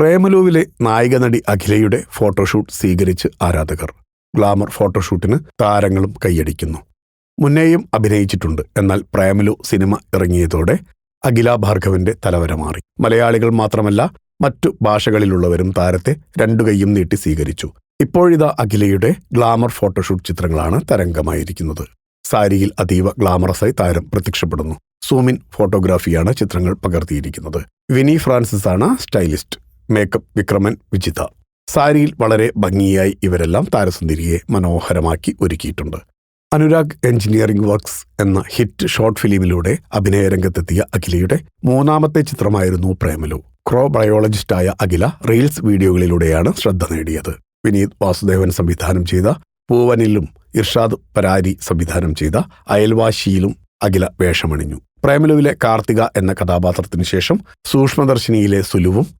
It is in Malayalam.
പ്രേമലുവിലെ നായിക നടി അഖിലയുടെ ഫോട്ടോഷൂട്ട് സ്വീകരിച്ച് ആരാധകർ. ഗ്ലാമർ ഫോട്ടോഷൂട്ടിന് താരങ്ങളും കൈയടിക്കുന്നു. മുന്നേയും അഭിനയിച്ചിട്ടുണ്ട്. എന്നാൽ പ്രേമലു സിനിമ ഇറങ്ങിയതോടെ അഖില ഭാർഗവന്റെ തലവര മാറി. മലയാളികൾ മാത്രമല്ല മറ്റു ഭാഷകളിലുള്ളവരും താരത്തെ രണ്ടു കൈയും നീട്ടി സ്വീകരിച്ചു. ഇപ്പോഴിതാ അഖിലയുടെ ഗ്ലാമർ ഫോട്ടോഷൂട്ട് ചിത്രങ്ങളാണ് തരംഗമായിരിക്കുന്നത്. സാരിയിൽ അതീവ ഗ്ലാമറസായി താരം പ്രത്യക്ഷപ്പെടുന്നു. സൂമിൻ ഫോട്ടോഗ്രാഫിയാണ് ചിത്രങ്ങൾ പകർത്തിയിരിക്കുന്നത്. വിനി ഫ്രാൻസിസ് ആണ് സ്റ്റൈലിസ്റ്റ്. മേക്കപ്പ് വിക്രമൻ വിജിത. സാരിയിൽ വളരെ ഭംഗിയായി ഇവരെല്ലാം താരസുന്ദരിയെ മനോഹരമാക്കി ഒരുക്കിയിട്ടുണ്ട്. അനുരാഗ് എഞ്ചിനീയറിംഗ് വർക്ക്സ് എന്ന ഹിറ്റ് ഷോർട്ട് ഫിലിമിലൂടെ അഭിനയ രംഗത്തെത്തിയ അഖിലയുടെ മൂന്നാമത്തെ ചിത്രമായിരുന്നു പ്രേമലു. ക്രോ ബയോളജിസ്റ്റായ അഖില റീൽസ് വീഡിയോകളിലൂടെയാണ് ശ്രദ്ധ നേടിയത്. വിനീത് വാസുദേവൻ സംവിധാനം ചെയ്ത പൂവനിലും ഇർഷാദ് പരാരി സംവിധാനം ചെയ്ത അയൽവാശിയിലും അഖില വേഷമണിഞ്ഞു. പ്രേമലുവിലെ കാർത്തിക എന്ന കഥാപാത്രത്തിനു ശേഷം സൂക്ഷ്മദർശിനിയിലെ സുലുവും